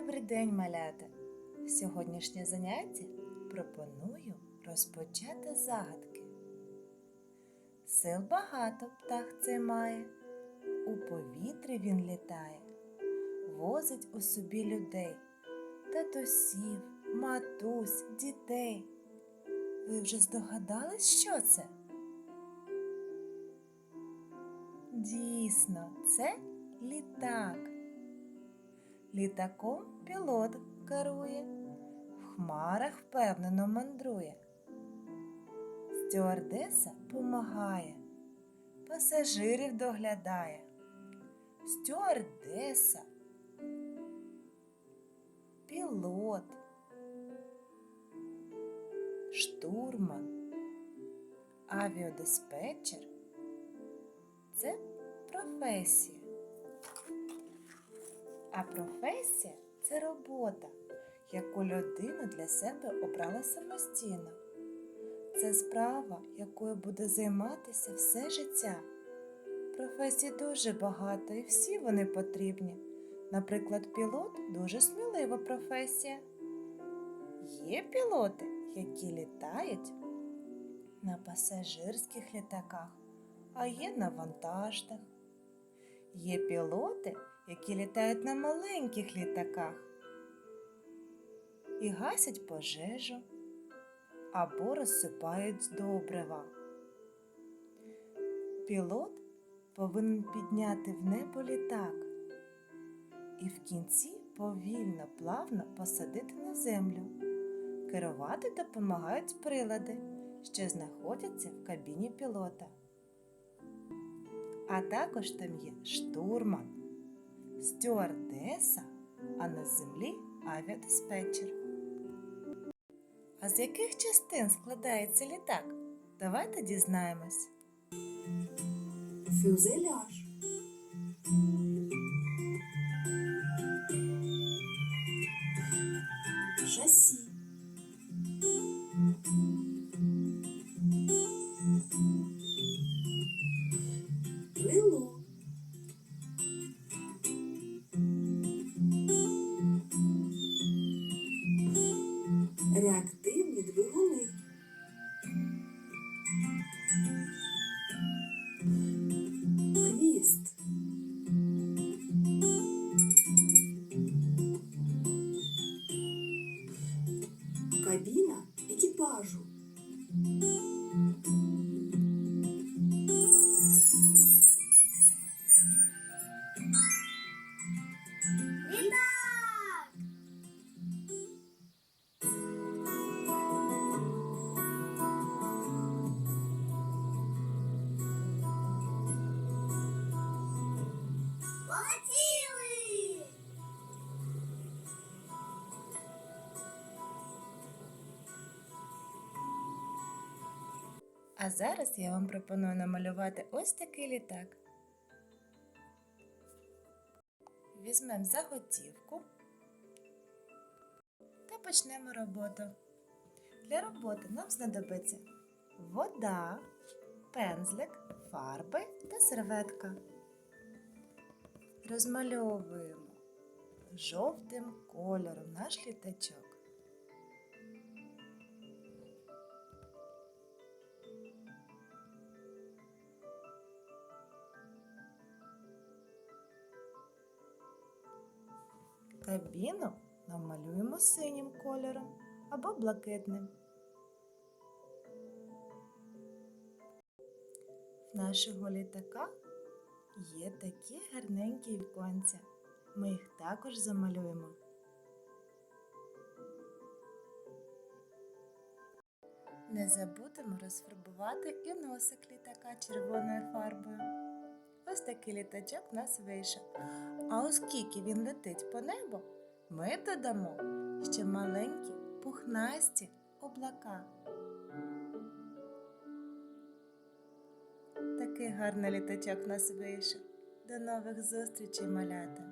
Добрий день, малята! Сьогоднішнє заняття пропоную розпочати загадки. Сил багато птах цей має, у повітрі він літає, возить у собі людей, татусів, матусь, дітей. Ви вже здогадались, що це? Дійсно, це літак. Літаком пілот керує, в хмарах впевнено мандрує. Стюардеса помагає, пасажирів доглядає. Стюардеса, пілот, штурман, авіадиспетчер це професія. А професія це робота, яку людина для себе обрала самостійно. Це справа, якою буде займатися все життя. Професій дуже багато і всі вони потрібні. Наприклад, пілот дуже смілива професія. Є пілоти, які літають на пасажирських літаках, а є на вантажних. Є пілоти, які літають на маленьких літаках і гасять пожежу або розсипають добрива. Пілот повинен підняти в небо літак і в кінці повільно, плавно посадити на землю. Керувати допомагають прилади, що знаходяться в кабіні пілота. А також там є штурман, стюардеса, а на землі авіадиспетчер. А з яких частин складається літак? Давайте дізнаємось. Фюзеляж. Реактивні двигуни. Хвіст. Кабіна екіпажу. Полетіли! А зараз я вам пропоную намалювати ось такий літак. Візьмемо заготівку та почнемо роботу. Для роботи нам знадобиться вода, пензлик, фарби та серветка. Розмальовуємо жовтим кольором наш літачок. Кабіну намалюємо синім кольором або блакитним. В нашого літака є такі гарненькі віконця. Ми їх також замалюємо. Не забудемо розфарбувати і носик літака червоною фарбою. Ось такий літачок у нас вийшов. А оскільки він летить по небу, ми додамо ще маленькі пухнасті облака. Такий гарний літачок нас вийшов. До нових зустрічей, малята!